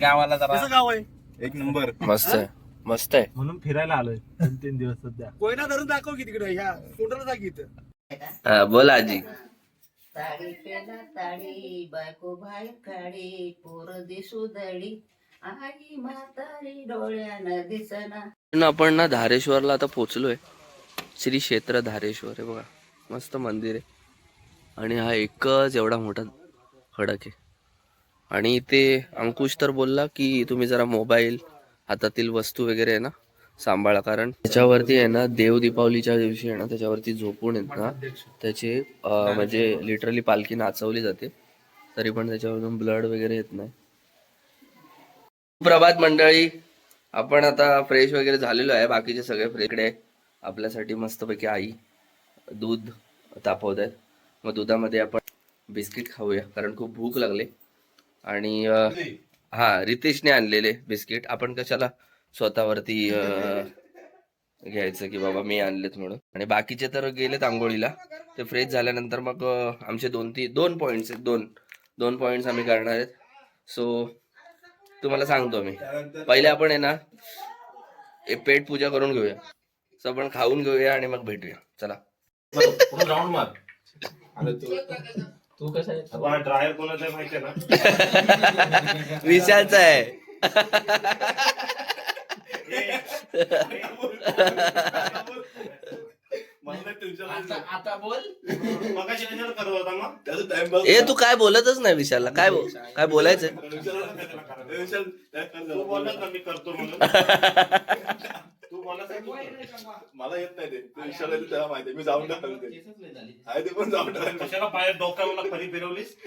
गावाला जरा. कसं गाव आहे? एक नंबर. मस्त आहे. मस्त आहे. म्हणून फिरायला आलोय. दोन तीन दिवस सध्या. कोयना धरून दाखव की तिकडे ह्या तोंडाला इथं. हा, बोल आजी. ताडी पेला ताडी बायको बाहेर काढी पोर दिसू दडी. आई म्हातारी डोळ्यानं दिसना. न आपण ना धारेश्वरला आता पोचलोय. श्री क्षेत्र धारेश्वर आहे बघा. मस्त मंदिर आहे. आणि हा एकच एवढा मोठा खडक आहे. आणि इथे अंकुश तर बोलला की तुम्ही जरा मोबाईल हातातील वस्तू वगैरे आहे ना सांभाळा. कारण त्याच्यावरती आहे ना देव दीपावलीच्या दिवशी आहे ना त्याच्यावरती झोपून आहेत ना त्याचे म्हणजे लिटरली पालखी नाचवली जाते. तरी पण त्याच्यावरून ब्लड वगैरे येत नाही. प्रभात मंडळी आपण आता फ्रेश वगैरे झालेलो आहे. बाकीचे सगळे फ्रेकडे इकडे. आपल्यासाठी मस्तपैकी आई दूध तापवत आहेत. मग दुधामध्ये आपण बिस्किट खाऊया कारण खूप भूक लागले. आणि हा रितेशने आणलेले बिस्किट. आपण कशाला स्वतःवरती घ्यायचं की बाबा मी आणलेत म्हणून? आणि बाकीचे तर गेलेत आंघोळीला. ते फ्रेश झाल्यानंतर मग आमचे दोन ती दोन पॉईंट्स आहेत दोन. दोन पॉईंट्स आम्ही करणार आहेत. सो तुम्हाला सांगतो मी. पहिले आपण आहे ना पेट पूजा करून घेऊया. सो आपण खाऊन घेऊया आणि मग भेटूया. चला. तू कसं आहे ड्रायर कोणाचा आहे ना? विशालचा आहे. आता आता बोल. ए तू काय बोलतच नाही विशालला? काय बो- काय बोलायचं तू बोलत ना मी करतो म्हणून. तू कर. मला येत नाही ते. ते विशाल आहे ते त्याला माहिती. आहे. मी जाऊन टाकलं ते. आहे ते पण जाऊन टाकलं कशाला पाय डोक्याला खरी फिरवलीस?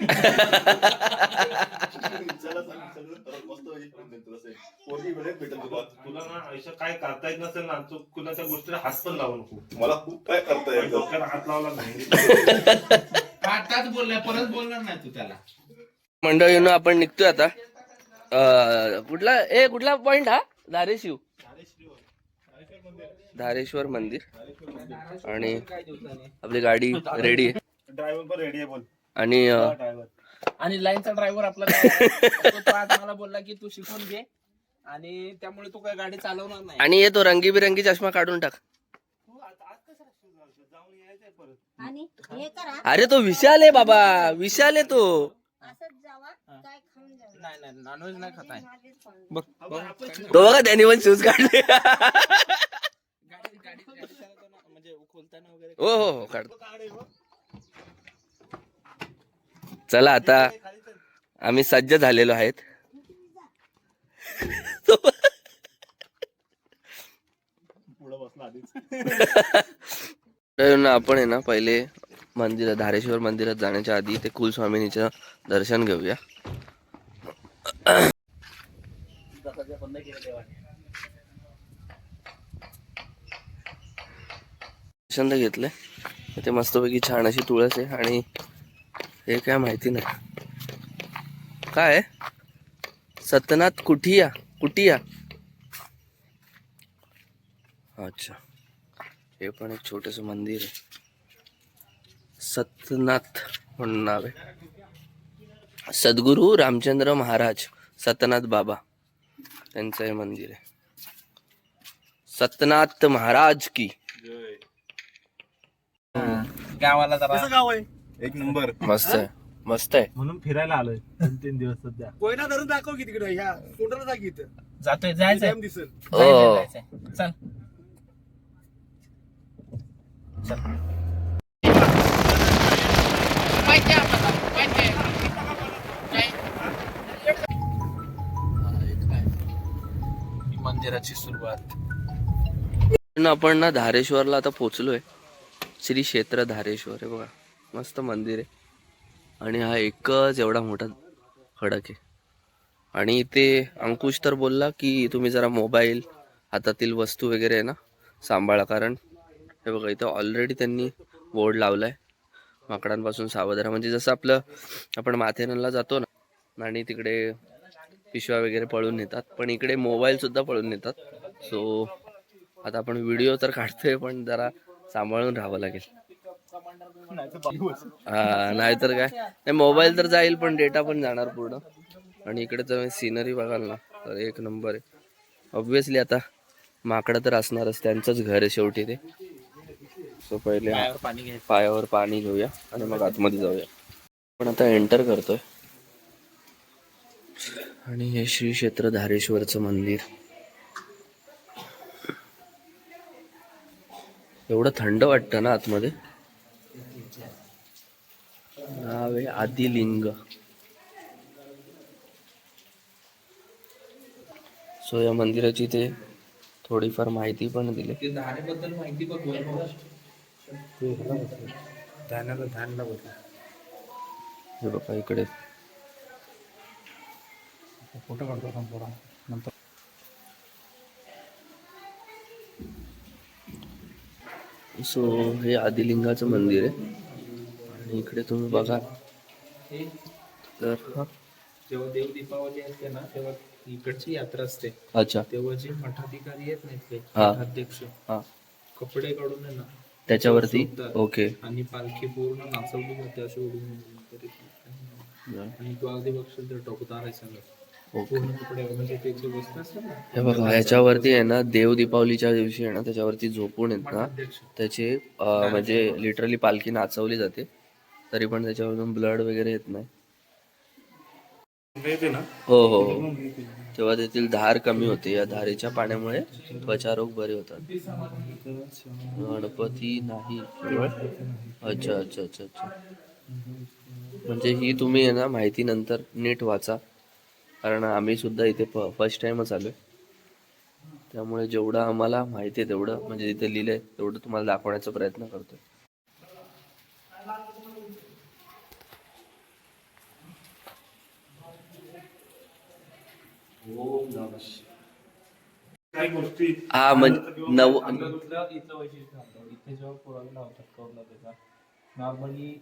सांग, मस्त तुला असं. पोरगी वेळेत भेटेल तुला. तुला ना काय करता येत नसेल ना तू कुणाच्या गोष्टीला हात पण लावू नको. मला खूप काय करता येतं डोक्याला हात लावला नाही. आताच बोललाय परत बोलणार नाही तू त्याला. मंडळीनं आपण निघतोय आता. कुठला? ए कुठला पॉइंट हा? धारेशिव. धारेश्वर मंदिर. आणि आपली गाडी रेडी आहे. ड्रायव्हर पण रेडी आहे बोल. आणि आणि लाईनचा ड्रायव्हर आपला तो तो आज मला बोलला की तू शिकून घे. आणि त्यामुळे तू काय गाडी चालवणार नाही. आणि येतो रंगीबिरंगी चष्मा काढून टाक. आणि हे करा. अरे तो विशाल आहे बाबा विशाल आहे तो. असंच जावा काय खाऊन जावा. नाही नाही नॉनव्हेज नाही खात आहे माझीच खाऊन बघ. बघ तो बघा त्यांनी पण शूज काढले. हो हो हो काढतो चला आता आम्ही सज्ज झालेलो आहेत. आपण आहे ना पहिले मंदिरात धारेश्वर मंदिरात जाण्याच्या आधी ते कुलस्वामिनीचं दर्शन घेऊया. दर्शन घेतलं. आहे ते मस्तपैकी छान अशी तुळस आहे आणि हे काय माहिती नाही. काय? सतनाथ कुठिया? कुटिया अच्छा. हे पण एक छोटस मंदिर आहे. सतनाथ म्हणून नाव आहे. सद्गुरू रामचंद्र महाराज सतनाथ बाबा त्यांचं हे मंदिर आहे. सतनाथ महाराज की. गावाला जरा. कसं गाव आहे? एक नंबर. मस्त आहे. मस्त आहे. म्हणून फिरायला आलोय दोन तीन दिवस सध्या. कोयना धरून दाखव की तिकडे ह्या तोंडाला दाखव इथं. जातोय जायचंय. डॅम दिसेल. हो. जायचंय, जायचंय. चल. ही मंदिराची सुरुवात. न आपण ना धारेश्वरला आता पोचलोय. श्री क्षेत्र धारेश्वर आहे बघा. मस्त मंदिर आहे. आणि हा एकच एवढा मोठा खडक आहे. आणि इथे अंकुश तर बोलला की तुम्ही जरा मोबाईल हातातील वस्तू वगैरे आहे ना सांभाळा. कारण हे बघा इथं ऑलरेडी त्यांनी बोर्ड लावला आहे माकडांपासून सावध राहा. म्हणजे जसं आपलं आपण माथेरानला जातो ना आणि तिकडे पिशव्या वगैरे पळून नेतात. पण इकडे मोबाईलसुद्धा पळून नेतात. सो आता आपण व्हिडिओ तर काढतोय पण जरा सांभाळून राहावं लागेल. हा नाहीतर काय? नाही मोबाईल तर जाईल पण डेटा पण जाणार पूर्ण. आणि इकडे जर सिनरी बघाल ना तर एक नंबर आहे. ऑब्विसली आता माकडं तर असणारच त्यांचंच घर आहे शेवटी ते. सो पहिले पाणी पायावर पाणी घेऊया आणि मग आतमध्ये जाऊया. पण आता एंटर करतोय. आणि हे श्री क्षेत्र धारेश्वरचं मंदिर. एवढं थंड वाटतं ना आतमध्ये? नाव आहे आदिलिंग. सो या मंदिराची ते थोडीफार माहिती पण दिली. ते धारेबद्दल माहिती बघ हे बघा इकडे. फोटो काढतो सो हे आदिलिंगाचं मंदिर आहे. आणि इकडे तुम्ही बघा. तर हा. जेव्हा देव दीपावली असते ना तेव्हा इकडची यात्रा असते. अच्छा. तेव्हा जे मठाधिकारी आहेत ना इथले हा. मठाध्यक्ष हा. कपडे काढून आहे ना त्याच्यावरती. ओके. आणि पालखी पूर्ण नाचवली जाते अशी उडून तरी. आणि तू अगदी बघशील तर टोकदार आहे सगळं. म्हणजे हे बघा याच्यावरती आहे ना देव दीपावलीच्या दिवशी आहे ना त्याच्यावरती झोपून आहेत ना त्याचे म्हणजे लिटरली पालखी नाचवली जाते. तरी पण त्याच्यावरून ब्लड वगैरे येत नाही. हो हो हो. तेव्हा तेथील धार कमी होते. या धारेच्या पाण्यामुळे त्वचारोग बरे होतात. गणपती नाही अच्छा अच्छा अच्छा अच्छा. म्हणजे ही तुम्ही आहे ना माहिती नंतर नीट वाचा. कारण आम्ही सुद्धा इथे फर्स्ट टाइमच आलोय. त्यामुळे जेवढं आम्हाला माहिती आहे तेवढं म्हणजे जिथे लिहिलंय तेवढं तुम्हाला दाखवण्याचा प्रयत्न करतोय. काही हा म्हणजे नव इथे लावतात नॉर्मली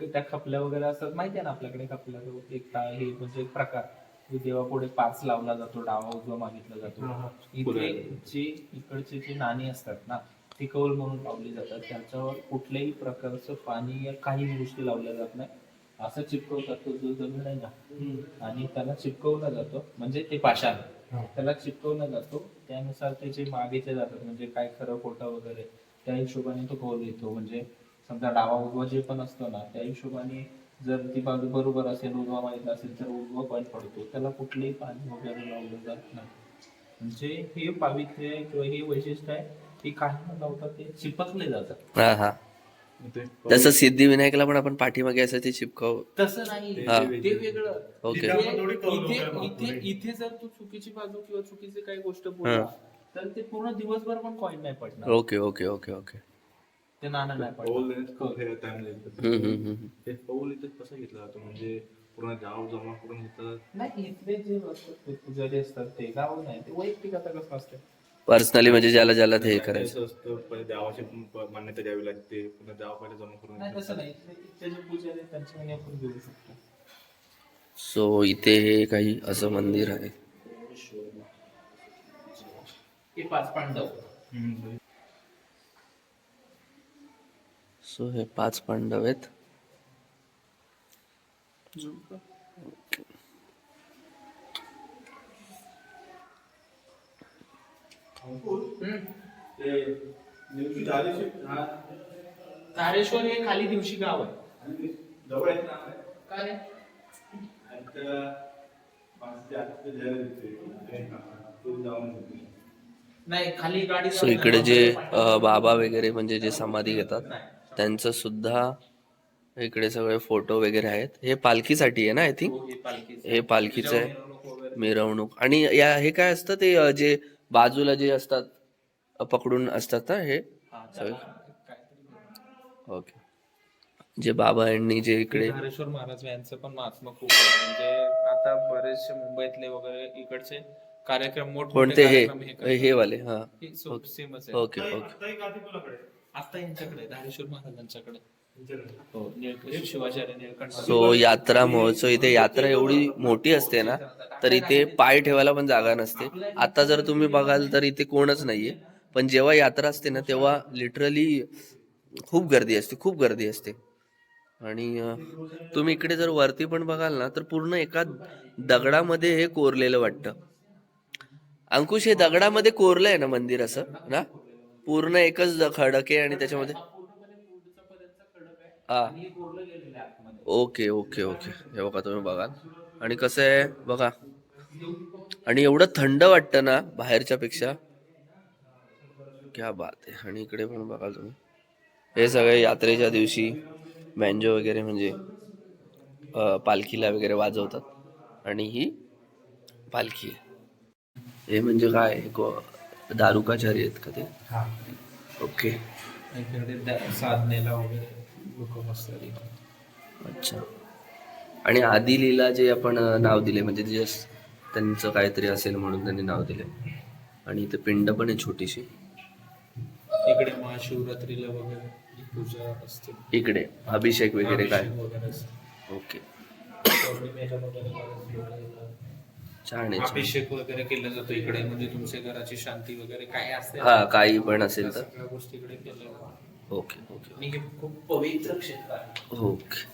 त्या खपल्या वगैरे असतात. माहिती आहे ना आपल्याकडे खपल्या एक हे म्हणजे एक प्रकार. देवापुढे पाच लावला जातो डावा उजवा मागितला जातो. इथे जे इकडचे जे नाणी असतात ना ती कौल म्हणून लावली जातात. त्याच्यावर कुठल्याही प्रकारचं पाणी या काही गोष्टी लावल्या जात नाही. असं चिपकवतात तो जो जमीन आहे ना आणि त्याला चिपकवला जातो. म्हणजे ते पाषाण. त्याला चिपकवला जातो. त्यानुसार ते जे मागेचे जातात म्हणजे काय खरं खोटं वगैरे त्या हिशोबाने तो कौल येतो. म्हणजे समजा डावा उजवा जे पण असतो ना त्या हिशोबाने जर ती बाजू बरोबर असेल उजवा माहीत असेल तर उजवा पॉईंट पडतो. त्याला कुठलेही पाणी वगैरे लावलं जात नाही. म्हणजे हे पावित्र्य आहे किंवा हे वैशिष्ट्य आहे की काही न लावता ते चिपकले जातात. हा हा. जसं सिद्धिविनायकला पण आपण पाठीमागे असं ते चिपकाव. तसं नाही. हा. ते वेगळं. ओके. इथे इथे- इथे इथे जर तू चुकीची बाजू किंवा चुकीची काही गोष्ट बोलला तर ते पूर्ण दिवसभर पण कॉइन नाही पडणार. Okay okay okay okay. ते नाणं नाही पाऊल खूप हे. हे पाऊल इथे कसं घेतलं जातं? म्हणजे पूर्ण गाव जमा करून घेतलं नाही इथले जे असतात ते पुजारी असतात ते गाव नाही. ते वैयक्तिक आता कसं असतं? पर्सनली म्हणजे ज्याला ज्याला ते हे करायचं. असं असतं पहिले देवाची मान्यता द्यावी लागते पुन्हा देवा पहिले जमा करून नाही तसं जे पुजारी आपण घेऊ शकतो. सो इथे हे काही असं मंदिर आहे. हे पाच पांडव. सो हे पाच पांडव आहेत. तारेश्वर हे खाली दिवशी गाव आहे. जवळ आहेत ना काय? नाही खाली गाडी सो इकडे जे बाबा वगैरे म्हणजे जे समाधी घेतात. त्यांचं सुद्धा इकडे सगळे फोटो वगैरे आहेत. हे पालखीसाठी आहे ना आय थिंक हे पालखीचं आहे. मिरवणूक आणि या हे काय असतं ते जे बाजूला जे असतात पकडून असतात ना हे? ओके. जे बाबा यांनी जे इकडे धारेश्वर महाराज यांचं पण महात्मा खूप म्हणजे आता बरेचसे मुंबईतले वगैरे इकडचे कार्यक्रम मोठमोठे कोणते हे? हे. हे वाले हा. हे ओके ओके. आता यांच्याकडे धारेश्वर महाराजांच्याकडे. हो निळकंठ शिवाचार्य निळकंठ. सो यात्रा महोत्सव इथे यात्रा एवढी मोठी असते ना तर इथे पाय ठेवायला पण जागा नसते. आता जर तुम्ही बघाल तर इथे कोणच नाहीये. पण जेव्हा यात्रा असते ना तेव्हा लिटरली खूप गर्दी असते खूप गर्दी असते. आणि तुम्ही इकडे जर वरती पण बघाल ना तर पूर्ण एका दगडामध्ये हे कोरलेलं वाटतं. अंकुश हे दगडामध्ये कोरलंय ना मंदिर असं ना? पूर्ण एकच खडक आहे आणि त्याच्यामध्ये हा ओके ओके ओके. हे बघा तुम्ही बघाल. आणि कसं आहे? बघा. आणि एवढं थंड वाटतं ना बाहेरच्या पेक्षा क्या बात आहे. आणि इकडे पण बघाल तुम्ही. हे सगळे यात्रेच्या दिवशी बँजो वगैरे म्हणजे पालखीला वगैरे वाजवतात. आणि ही पालखी आहे. हे म्हणजे काय? दारुकाचारी आहेत का ते? हा. ओके इकडे साधनेला वगैरे लोक बसतात अच्छा. आणि आदी लीला जे आपण नाव दिले म्हणजे त्यांचं काहीतरी असेल म्हणून त्यांनी नाव दिले आणि इथे पिंड पण आहे छोटीशी. इकडे महाशिवरात्रीला वगैरे पूजा असते. इकडे अभिषेक वगैरे काय. ओके छान आहे. अभिषेक वगैरे केला जातो इकडे म्हणजे तुमच्या घराची शांती वगैरे काय असते हा काही पण असेल तर. सगळ्या गोष्टी इकडे केल्या. जातात. Okay okay. आणि हे खूप पवित्र क्षेत्र आहे. ओके.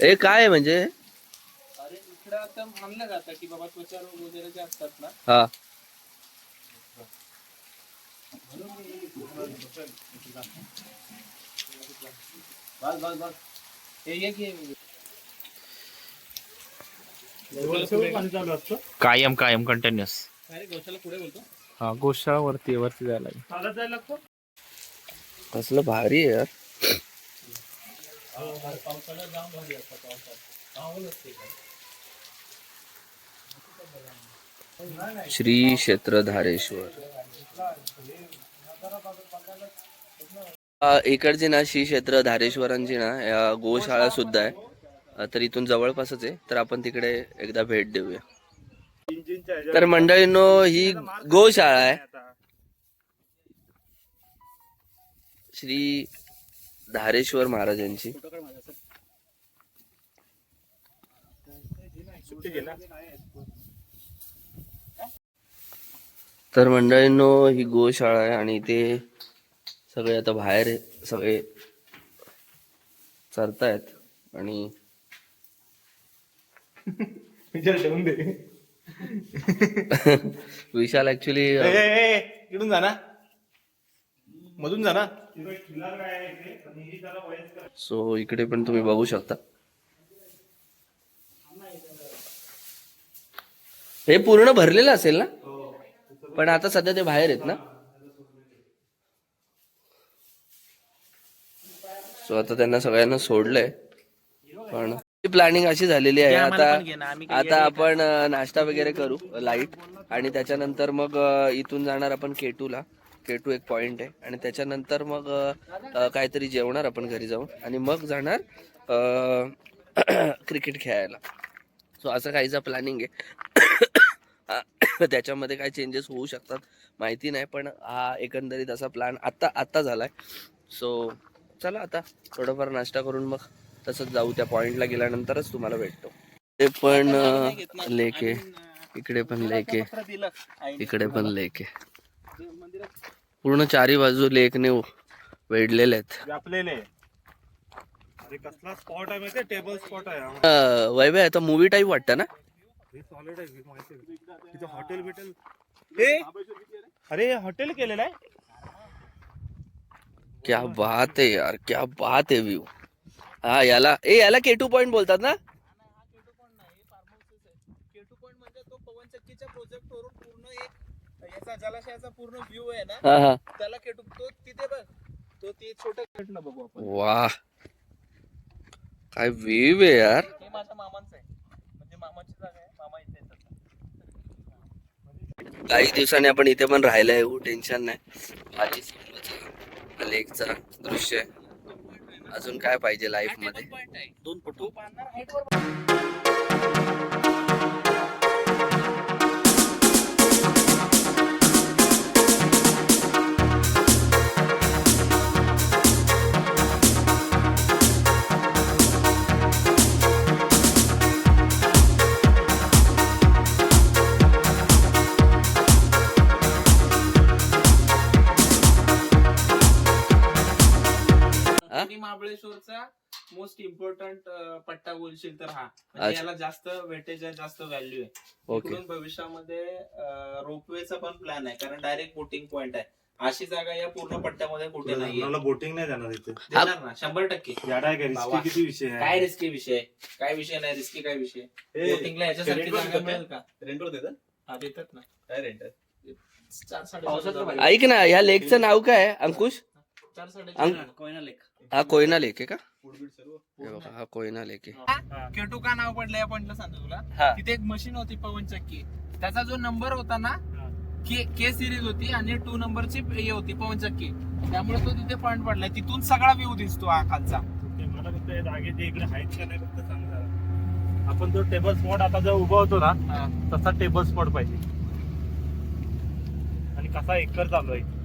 हे काय म्हणजे? अरे इकडे आता मानलं जातं की बाबा त्वचा रोग वगैरे जे असतात ना हा. हे एक हे- कायम कायम कंटिन्युअस अरे गौशाला पुढे बोलतो. हा गोशाळा वरती वरती जायला. कसलं भारी आहे यार. भारी असतात पावसात. श्री क्षेत्र धारेश्वर इकडची ना श्री क्षेत्र धारेश्वरांची ना गोशाळा सुद्धा आहे. तर इथून जवळपासच आहे. तर आपण तिकडे एकदा भेट देऊया. तर मंडळींनो ही गोशाळा आहे. श्री धारेश्वर महाराजांची तर मंडळींनो ही गोशाळा आहे आणि ते सगळे आता बाहेर सगळे चरतायत आणि विशाल ऍक्च्युली इकडून जा ना. मधून जा ना. सो इकडे पण तुम्ही बघू शकता. हे पूर्ण भरलेलं असेल ना? पण आता सध्या ते बाहेर आहेत ना? सो आता त्यांना सगळ्यांना सोडलंय. पण प्लॅनिंग अशी झालेली आहे. आता आता आपण नाश्ता वगैरे करू लाइट आणि त्याच्यानंतर मग इथून जाणार आपण केटूला केटू एक पॉइंट आहे. आणि त्याच्यानंतर मग काहीतरी जेवणार आपण घरी जाऊन. आणि मग जाणार क्रिकेट खेळायला. सो असं काहीचा प्लॅनिंग आहे. त्याच्यामध्ये काय चेंजेस होऊ शकतात. माहिती नाही पण हा एकंदरीत असा प्लॅन आत्ता आत्ता झालाय. सो चला आता थोडंफार नाश्ता करून मग तसंच जाऊ त्या पॉइंटला गेल्यानंतरच तुम्हाला भेटतो. ते पण लेके इकडे पण लेके इकडे पण लेके आहे. पूर्ण चारी बाजू लेकने वेढलेले आहेत. व्यापलेले. अरे कसला स्पॉट आहे माहितीये? टेबल स्पॉट आहे हा. अं, वैभव आता मूवी टाईप वाटतं ना? हे सॉलिड आहे हे माहिती आहे. तिथं हॉटेल बिटेल. हे अरे हॉटेल केलेलं आहे? क्या बात आहे यार क्या बात आहे व्ह्यू हा याला ए याला केटू पॉइंट बोलतात ना? केटू पॉइंट म्हणजे तो पवन चक्कीच्या प्रोजेक्ट वरून पूर्ण एक याचा जलाशयाचा पूर्ण व्ह्यू आहे ना हा हा. त्याला तो तिथे बघ तो ते छोटं भेटलं बघू आपण. वा. काय व्ह्यू आहे यार. हे माझ्या मामांचं आहे. म्हणजे मामाची जागा आहे. मामा इथे काही दिवसांनी आपण इथे पण राहायला येऊ टेन्शन नाही. भारी लेकचा दृश्य आहे. अजून काय पाहिजे लाईफमध्ये? दोन पटू. महाबळेश्वरचा मोस्ट इम्पॉर्टंट पट्टा बोलशील तर हा. म्हणजे. याला जास्त वेटेज आहे जास्त व्हॅल्यू आहे. ओके इकडून भविष्यामध्ये रोपवेचा पण प्लॅन आहे कारण डायरेक्ट बोटिंग पॉइंट आहे. अशी जागा या पूर्ण पट्ट्यामध्ये कुठे नाहीये. मला बोटिंग नाही जाणार इथे. देणार ना शंभर टक्के. याडा आहे का? बाबा. रिस्की किती विषय काय आहे रिस्की विषय काय विषय नाही रिस्की काय विषय बोटिंगला याच्यासाठी जागा मिळेल का? रेंटवर देतात? हा देतात ना. काय रेंट चार साडे. ऐक ना ह्या लेकचं नाव काय आहे अंकुश? हा कोयना लेक आहे का? हे बघा हा कोयना लेक आहे केटू का नाव पडलं या पॉइंटला सांगतो तुला? हा. तिथे एक मशीन होती पवन चक्की. त्याचा जो नंबर होता ना के के सिरीज होती आणि टू नंबरची हे होती पवन चक्की. त्यामुळे तो तिथे पॉइंट पडलाय तिथून सगळा व्ह्यू दिसतो हा खालचा. ते मला फक्त हे इकडे आहेत का नाही फक्त सांग. जरा. आपण जो टेबल स्पॉट आता जो उभा होतो ना हा. तसा टेबल स्पॉट पाहिजे. आणि कसा एकर चालू आहे.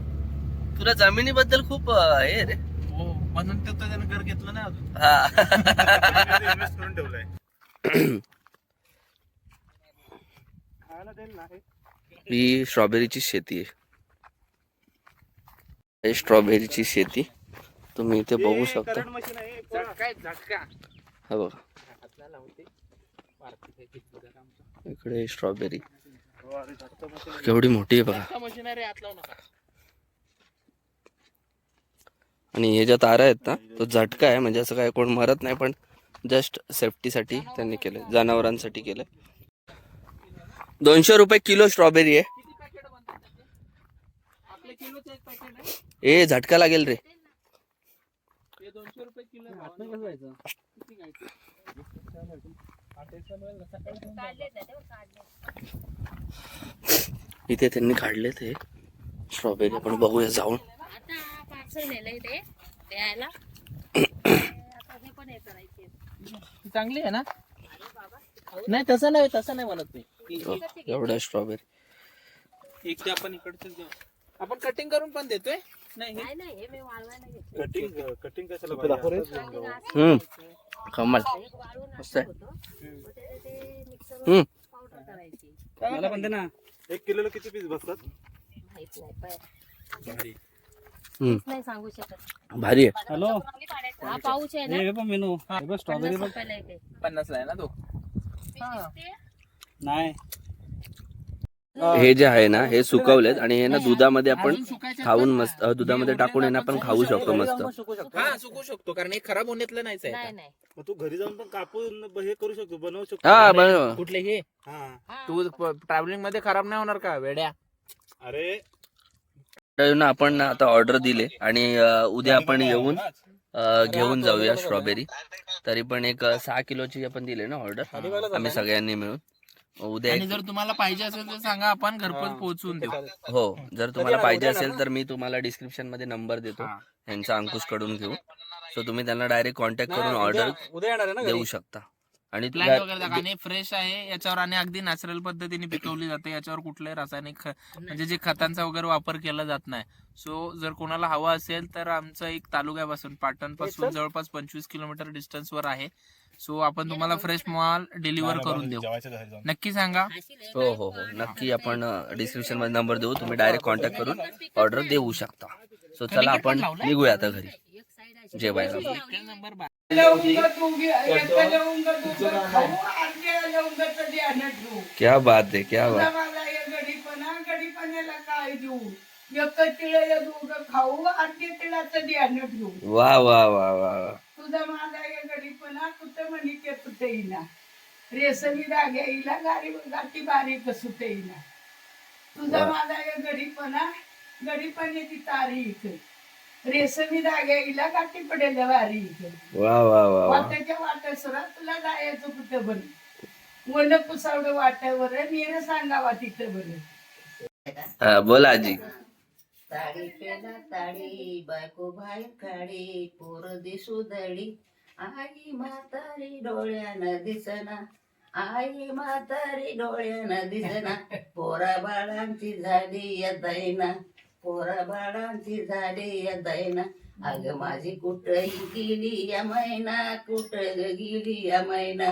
तुला जमिनीबद्दल खूप हे आहे रे. हो म्हणून तर त्याने घर घेतलं नाही अजून. हा. इन्व्हेस्ट करून ठेवलाय हे? स्ट्रॉबेरीची शेती आहे. हे स्ट्रॉबेरीची शेती. तुम्ही इथे बघू शकता. हा बघा. इकडे स्ट्रॉबेरी. केवढी मोठी आहे बघा मशिनरी हात लावू नका आणि हे ज्या तारा आहेत ना तो झटका आहे. म्हणजे असं काय कोण मरत नाही पण जस्ट सेफ्टीसाठी त्यांनी केलं जनावरांसाठी केलं दोनशे रुपये किलो स्ट्रॉबेरी आहे. ए झटका लागेल रे. इथे त्यांनी काढले ते स्ट्रॉबेरी आपण बघूया जाऊन. नेलंय ते द्यायला आता हे पण हे करायचे ती चांगली आहे ना? नाही तसं नाही तसं नाही म्हणत मी. हो, एवढ्या स्ट्रॉबेरी एक ते आपण इकडचं घेऊ आपण कटिंग करून पण देतोय? नाही हे नाही नाही हे मी वाळवायला घेतलं कटिंग कटिंग कशाला पाहिजे? असंच घेऊन जाऊ. हम्म. कमाल. एक वाळून मस्त आहे. असं होतं मग ते- ते मिक्सर हम्म. पावडर करायची. मला पण दे ना एक किलोला किती पीस बसतात? माहीत नाही पण हम्म नाही सांगू शकत. भारी आहे. हॅलो. हा पाऊच आहे ना. हे पण मेनू. पन्नास रुपयाला येते. पन्नासला आहे ना तो? हा. नाही. हे. जे आहे ना हे सुकवलेत आणि हे ना दुधामध्ये आपण खाऊन मस्त अ, दुधामध्ये टाकून ना आपण खाऊ शकतो मस्त. हा सुकू शकतो कारण हे खराब होण्यातलं नाहीच नाही आहे नाही मग तू घरी जाऊन पण कापून हे करू शकतो बनवू शकतो. हा बरोबर कुठले हे? हा. हा. तू ट्रॅव्हलिंगमध्ये खराब नाही होणार का वेड्या? अरे आपण ना आता ऑर्डर दिले आणि उद्या आपण येऊन घेऊन जाऊया स्ट्रॉबेरी तरी पण एक सहा किलोची आपण दिले ना ऑर्डर आम्ही सगळ्यांनी मिळून. उद्या आणि जर तुम्हाला पाहिजे असेल तर सांगा आपण घरपोच पोहोचवून देऊ. हो जर तुम्हाला पाहिजे असेल तर मी तुम्हाला डिस्क्रिप्शनमध्ये नंबर देतो. यांचा अंकुशकडून घेऊ. सो तुम्ही त्यांना डायरेक्ट कॉन्टॅक्ट करून ऑर्डर देऊ शकता. आणि प्लॅन वगैरे दाखवा. आणि फ्रेश आहे याच्यावर आणि अगदी नॅचरल पद्धतीने पिकवली जाते. याच्यावर कुठलाही रासायनिक ख- म्हणजे जे खतांचा वगैरे वापर केला जात नाही. सो जर कोणाला हवा असेल तर आमचं एक तालुक्यापासून पाटणपासून जवळपास पंचवीस किलोमीटर डिस्टन्स वर आहे. सो आपण तुम्हाला फ्रेश माल डिलिव्हर करून देऊ. जेवायच्या घरी जाऊन. नक्की सांगा. हो हो हो. नक्की आपण डिस्क्रिप्शनमध्ये नंबर देऊ. तुम्ही डायरेक्ट कॉन्टॅक्ट करून ऑर्डर देऊ शकता. सो चला आपण निघूया आता घरी. जेवायला क्या बात आहे क्या बात. वा वा वा वा. तुझा माझा या गडीपणा कुठं म्हणी ते कुठे येईना रेशमी धाग्या येईला गाडी गाठी बारीक सुटे येईना तुझा. माझा या गडीपणा गडीपणाची तारी इथे रेशमी धाग्या येईला गाठी पडेल वारी वा वा वा वा. वाट्याच्या वाट्यासुरा तुला जायचं कुठं बन वन पुसावडं वाट्यावर मीर सांगावा तिथं बरं. हा, बोला आजी. ताडी पेला ताडी बायको बाहेर काढी पोर दिसू दडी. आई म्हातारी डोळ्यानं दिसना आई म्हातारी डोळ्यानं दिसना. पोरा बाळांची झाडी या दैना पोरा बाळांची झाडी या दैना अग माझी कुठं गेली या मैना कुठं गेली या मैना.